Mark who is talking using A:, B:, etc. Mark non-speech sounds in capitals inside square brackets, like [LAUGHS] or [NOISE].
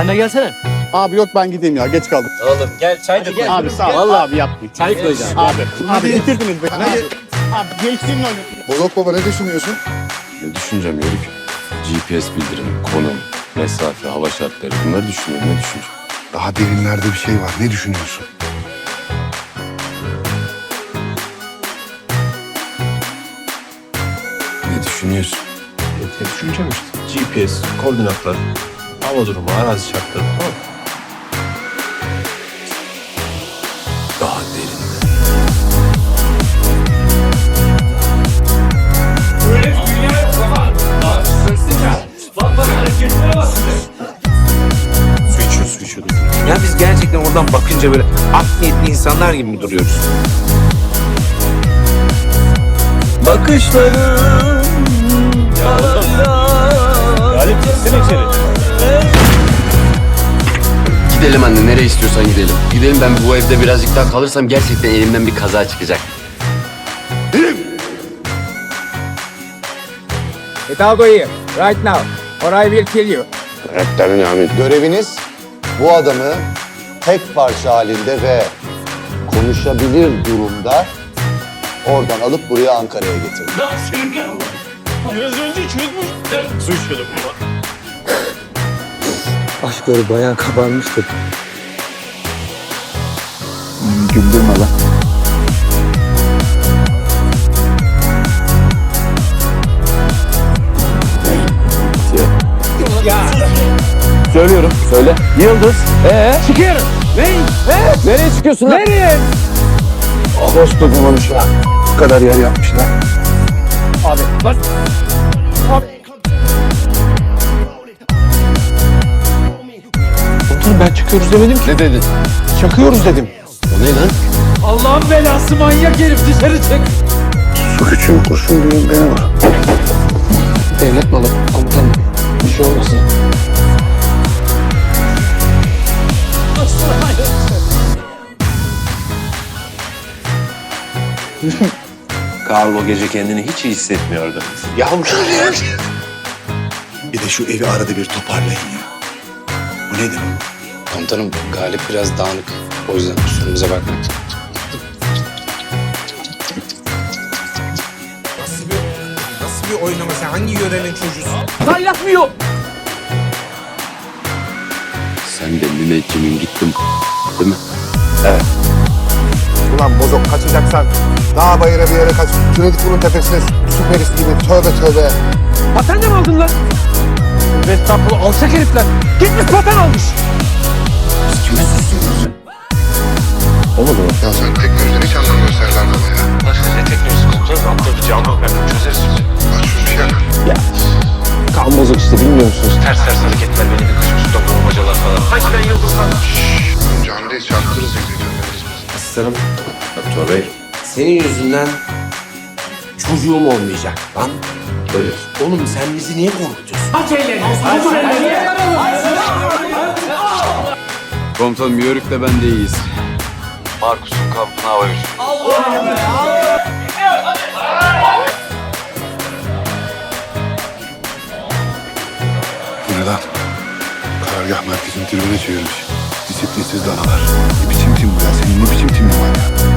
A: Sen de gelsene.
B: Abi yok ben gideyim ya geç kaldım.
C: Oğlum gel çay da koy.
B: Abi sağ ol. Vallahi abi yapmayın.
A: Çay koyacağım.
B: Abi. Abi bitirdiniz beni. Hadi. Abi geçtin öyle.
D: Bozok baba ne düşünüyorsun?
E: Ne düşüneceğim Yörük? GPS bildirimi, konum, mesafe, hava şartları bunları düşünüyorum. Ne düşüneceğim?
D: Daha derinlerde bir şey var. Ne düşünüyorsun?
E: Ne düşünüyorsun?
C: Ne düşüneceğim işte. GPS, koordinatlar, hava durumu, arazi şartları mı?
E: Daha derinde.
C: Su içiyor, su içiyor. Ya biz gerçekten oradan bakınca böyle art niyetli insanlar gibi mi duruyoruz? Bakışların
A: Galip gitsene içeri.
E: Gidelim anne nereye istiyorsan gidelim. Gidelim ben bu evde birazcık daha kalırsam gerçekten elimden bir kaza çıkacak.
F: Get out of here, right now, or I will kill you.
E: Karakterin Ahmet.
G: Göreviniz bu adamı tek parça halinde ve konuşabilir durumda oradan alıp buraya Ankara'ya getirmek.
A: Biraz önce çözmüş. Su içiyordum.
F: Başları bayağı kabarmıştı.
D: Güldürme lan.
B: Söylüyorum. Söyle. Yıldız. Ee?
F: Çıkıyorum. Ne? Ne?
B: Nereye çıkıyorsun lan?
F: Nereye?
D: Koskocaman uşağı. Bu kadar yer yapmışlar.
B: Abi. Lan.
C: Komutanım ben çıkıyoruz demedim ki.
E: Ne dedin?
C: Çakıyoruz dedim.
E: O ne lan?
A: Allah'ın belası manyak herif dışarı çık.
D: Su küçüğün kurşun büyüğün beni var.
C: Devlet malı komutanım. Bir şey olmasın. [LAUGHS] Karl o gece kendini hiç iyi hissetmiyordu. Yağmur
D: Bir de şu evi arada bir toparlayın ya. Bu nedir?
E: Komutanım Galip biraz dağınık. O yüzden kusurumuza bakmayın.
H: Nasıl bir oynama sen hangi yörenin çocuğusun?
A: Kaynatmıyor.
E: Sen de müneccinin gittin değil mi?
D: Ulan bozok kaçacaksan dağ bayıra bir yere kaç. Şuna git bunun tepesine su perisi gibi. Tövbe tövbe.
A: Paten de mi aldın lan? Estağfurullah alçak herifler. Gitmiş paten almış.
D: Ya sen teknolojiden hiç anlamıyorsun Serdar baba ya.
C: Başka ne teknolojisi komutanım? Altta bir camı var. Çözeriz.
D: Aç şunu şey yap.
C: Kan bozuk işte bilmiyor musunuz? Ters ters hareketler beni bir kışın suda vurmacalar falan. Hadi ben yıldızlar.
D: Canlıya çarptırırız yemin ediyorum.
C: Aslanım. Doktor Bey. Senin yüzünden çocuğum olmayacak lan. Böyle. Oğlum sen bizi niye korkutuyorsun?
E: Komutanım Yörük'le ben de iyiyiz.
C: Markus'un kampına hava
D: Bu ne lan? Karargah merkezini tribüne çevirmiş. Disiplinsiz danalar. Ne biçim tim bu ya? Senin ne biçim timin var ya?